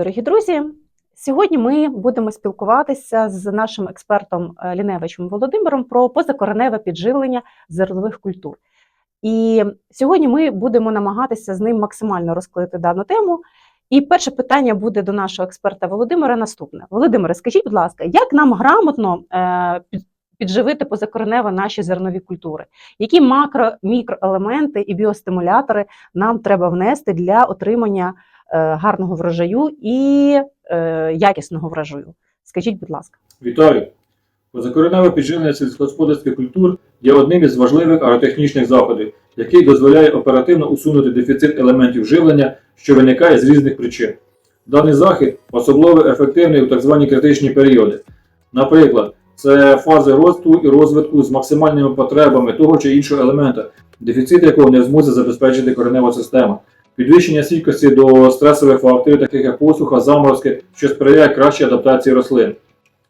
дорогі друзі! Сьогодні ми будемо спілкуватися з нашим експертом е, Ліневичем Володимиром про позакореневе підживлення зернових культур. І сьогодні ми будемо намагатися з ним максимально розкрити дану тему. І перше питання буде до нашого експерта Володимира наступне. Володимире, скажіть, будь ласка, як нам грамотно е, підживити позакоренево наші зернові культури? Які макро мікроелементи і біостимулятори нам треба внести для отримання гарного врожаю і е, якісного врожаю? Скажіть, будь ласка. Вітаю! Позакореневе підживлення сільськогосподарських культур є одним із важливих агротехнічних заходів, який дозволяє оперативно усунути дефіцит елементів живлення, що виникає з різних причин. Даний захід особливо ефективний у так звані критичні періоди. Наприклад, це фази росту і розвитку з максимальними потребами того чи іншого елемента, дефіцит якого не в змозі забезпечити коренева система, підвищення стійкості до стресових факторів, таких як посуха, заморозки, що сприяє кращій адаптації рослин.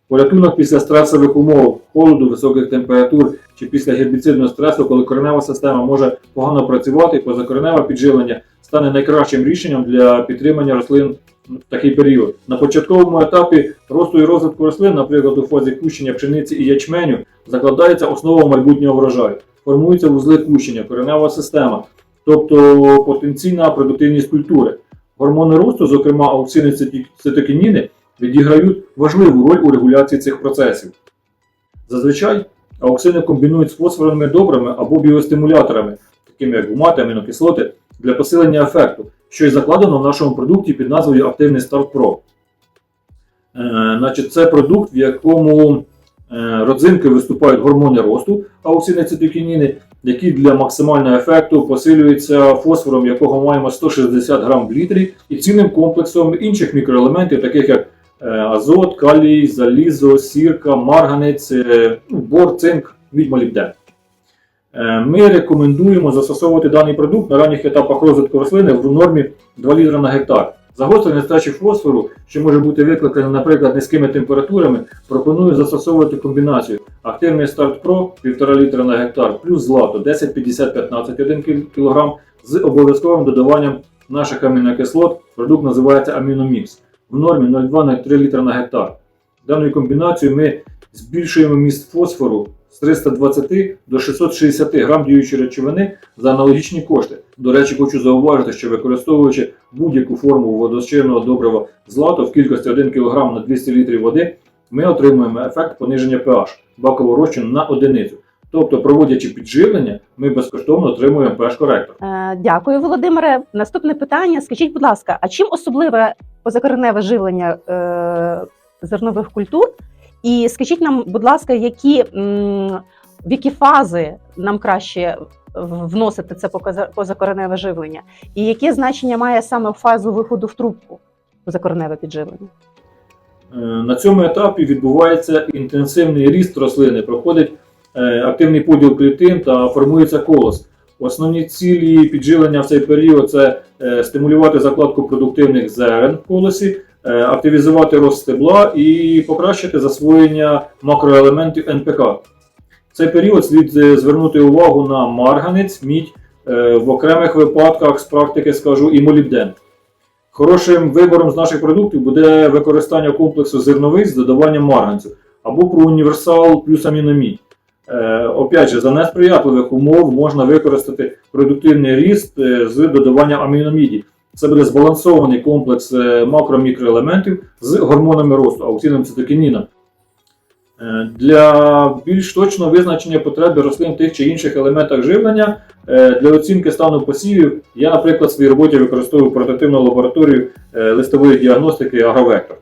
Порятунок після стресових умов, холоду, високих температур чи після гербіцидного стресу, коли коренева система може погано працювати, позакореневе підживлення стане найкращим рішенням для підтримання рослин в такий період. На початковому етапі росту і розвитку рослин, наприклад, у фазі кущення пшениці і ячменю, закладається основа майбутнього врожаю. Формуються вузли кущення, коренева система, тобто потенційна продуктивність культури. Гормони росту, зокрема ауксини цитокініни, відіграють важливу роль у регуляції цих процесів. Зазвичай ауксини комбінують з фосфорними добрами або біостимуляторами, такими як гумати, амінокислоти, для посилення ефекту, що й закладено в нашому продукті під назвою Активний Старт Pro. Е, значить, це продукт, в якому родзинки виступають гормони росту, ауксини цитокініни, які для максимального ефекту посилюються фосфором, якого маємо 160 грам в літрі, і цінним комплексом інших мікроелементів, таких як е, азот, калій, залізо, сірка, марганець, е, ну, бор, цинк, мідь, молібден. Е, Ми рекомендуємо застосовувати даний продукт на ранніх етапах розвитку рослини в нормі 2 літра на гектар. Загострення нестачі фосфору, що може бути викликане, наприклад, низькими температурами, пропоную застосовувати комбінацію активний старт Pro 1,5 літра на гектар плюс злато 10-50-15 1 кг з обов'язковим додаванням наших амінокислот. Продукт називається Аміномікс в нормі 0,2-0,3 літра на гектар. Даною комбінацією ми збільшуємо міст фосфору з 320 до 660 грам діючої речовини за аналогічні кошти. До речі, хочу зауважити, що використовуючи будь-яку форму водозчинного добрива злато в кількості 1 кг на 200 літрів води, ми отримуємо ефект пониження pH бакового розчину на одиницю. Тобто, проводячи підживлення, ми безкоштовно отримуємо pH-коректор. Е, Дякую, Володимире. Наступне питання. Скажіть, будь ласка, а чим особливе позакореневе живлення е, зернових культур? І скажіть нам, будь ласка, які, в які фази нам краще вносити це позакореневе живлення? І яке значення має саме фазу виходу в трубку позакореневе підживлення? Е, На цьому етапі відбувається інтенсивний ріст рослини, проходить е, активний поділ клітин та формується колос. Основні цілі підживлення в цей період це е, стимулювати закладку продуктивних зерен в колосі, активізувати рост стебла і покращити засвоєння макроелементів НПК. В цей період слід е, звернути увагу на марганець, мідь, е, в окремих випадках з практики скажу і молібден. Хорошим вибором з наших продуктів буде використання комплексу зернових з додаванням марганцю або про універсал плюс аміномідь. Е, опять же, за несприятливих умов можна використати продуктивний ріст е, з додаванням аміноміді. Це буде збалансований комплекс е, макро-мікроелементів з гормонами росту, ауксином цитокініном. Е, Для більш точного визначення потреби рослин в тих чи інших елементах живлення е, для оцінки стану посівів я, наприклад, в своїй роботі використовую портативну лабораторію листової діагностики Агровектор.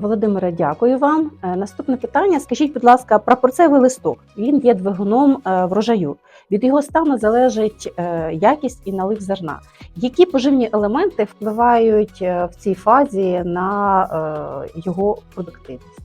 Володимире, дякую вам. Наступне питання. Скажіть, будь ласка, прапорцевий листок. Він є двигуном врожаю. Від його стану залежить е, якість і налив зерна. Які поживні елементи впливають е, в цій фазі на е, його продуктивність?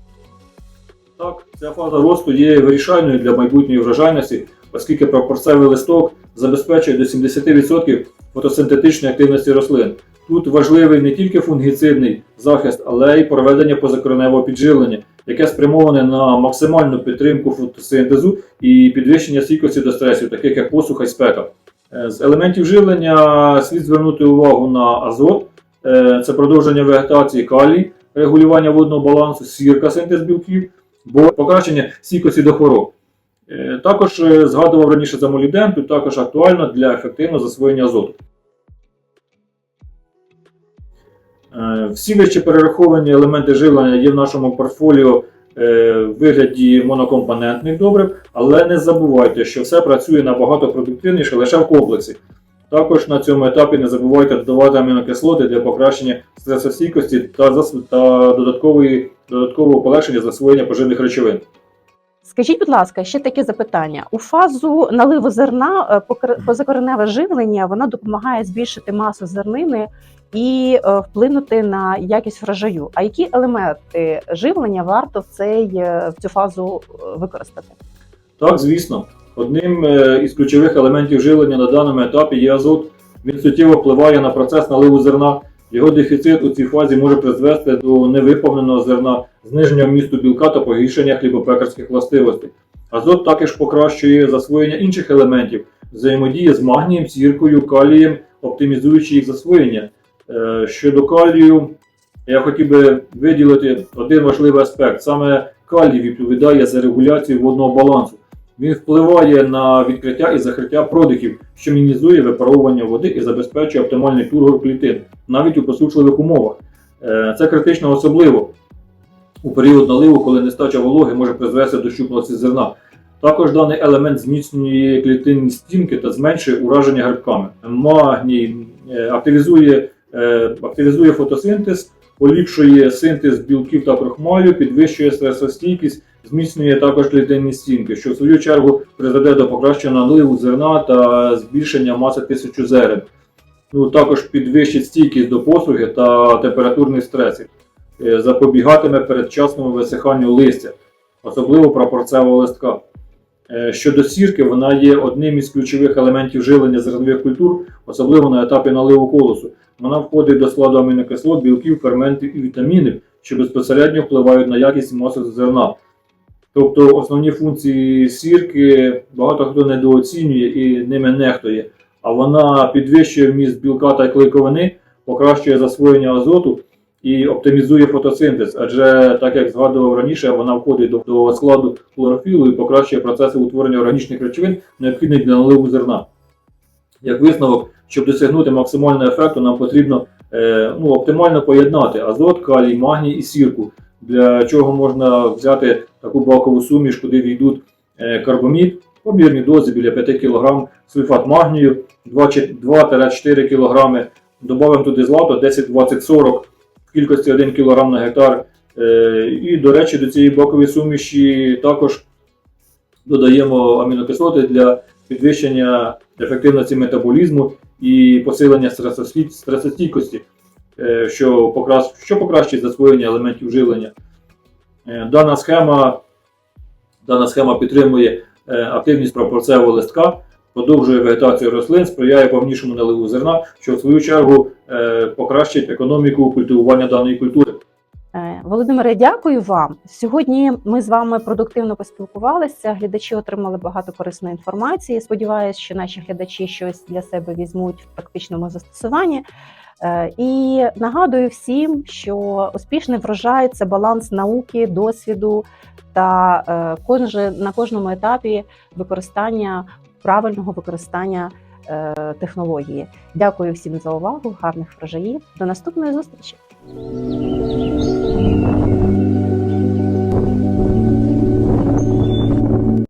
Так, ця фаза росту є вирішальною для майбутньої врожайності, оскільки прапорцевий листок забезпечує до 70% фотосинтетичної активності рослин. Тут важливий не тільки фунгіцидний захист, але й проведення позакореневого підживлення, яке спрямоване на максимальну підтримку фотосинтезу і підвищення стійкості до стресів, таких як посуха і спека. Е, З елементів живлення слід звернути увагу на азот, е, це продовження вегетації калій, регулювання водного балансу, сірка, синтез білків, бо покращення стійкості до хвороб. Е, Також згадував раніше за молібден, також актуально для ефективного засвоєння азоту. Всі вище перераховані елементи живлення є в нашому портфоліо е, в вигляді монокомпонентних добрив, але не забувайте, що все працює набагато продуктивніше лише в комплексі. Також на цьому етапі не забувайте додавати амінокислоти для покращення стресостійкості та, додаткового полегшення засвоєння поживних речовин. Скажіть, будь ласка, ще таке запитання: у фазу наливу зерна е, позакореневе живлення воно допомагає збільшити масу зернини і е, вплинути на якість врожаю. А які елементи живлення варто в цей е, в цю фазу використати? Так, звісно, одним із ключових елементів живлення на даному етапі є азот. Він суттєво впливає на процес наливу зерна. Його дефіцит у цій фазі може призвести до невиповненого зерна, зниження вмісту білка та погіршення хлібопекарських властивостей. Азот також покращує засвоєння інших елементів, взаємодіє з магнієм, сіркою, калієм, оптимізуючи їх засвоєння. Е, Щодо калію, я хотів би виділити один важливий аспект. Саме калій відповідає за регуляцію водного балансу. Він впливає на відкриття і закриття продихів, що мінімізує випаровування води і забезпечує оптимальний тургор клітин, навіть у посушливих умовах. Е, Це критично особливо у період наливу, коли нестача вологи може призвести до щуплості зерна. Також даний елемент зміцнює клітинні стінки та зменшує ураження грибками. Магній е, активізує, е, активізує фотосинтез, поліпшує синтез білків та крохмалю, підвищує стресостійкість, зміцнює також клітинні стінки, що в свою чергу призведе до покращення наливу зерна та збільшення маси тисячу зерен. Ну, також підвищить стійкість до посухи та температурних стресів, Е, запобігатиме передчасному висиханню листя, особливо прапорцевого листка. Е, Щодо сірки, вона є одним із ключових елементів живлення зернових культур, особливо на етапі наливу колосу. Вона входить до складу амінокислот, білків, ферментів і вітамінів, що безпосередньо впливають на якість і масу зерна. Тобто основні функції сірки багато хто недооцінює і ними нехтує, а вона підвищує вміст білка та клейковини, покращує засвоєння азоту і оптимізує фотосинтез, адже, так як згадував раніше, вона входить до, до складу хлорофілу і покращує процеси утворення органічних речовин, необхідних для наливу зерна. Як висновок, щоб досягнути максимального ефекту, нам потрібно е, ну, оптимально поєднати азот, калій, магній і сірку, для чого можна взяти таку бакову суміш, куди війдуть е, карбамід, помірні дози біля 5 кг, сульфат магнію 2 чи- 2-4 кг, додаємо туди злато 10-20-40 кількості 1 кг на гектар. Е, І, до речі, до цієї бакової суміші також додаємо амінокислоти для підвищення ефективності метаболізму і посилення стресостійкості, е, що, покрас... що покращує засвоєння елементів живлення. Е, Дана схема, дана схема підтримує активність прапорцевого листка, подовжує вегетацію рослин, сприяє повнішому наливу зерна, що в свою чергу е, покращить економіку культивування даної культури. Е, Володимире, дякую вам. Сьогодні ми з вами продуктивно поспілкувалися. Глядачі отримали багато корисної інформації. Сподіваюсь, що наші глядачі щось для себе візьмуть в практичному застосуванні. Е, І нагадую всім, що успішний врожай це баланс науки, досвіду та на кожному етапі використання правильного використання е, технології. Дякую всім за увагу, гарних врожаїв. До наступної зустрічі.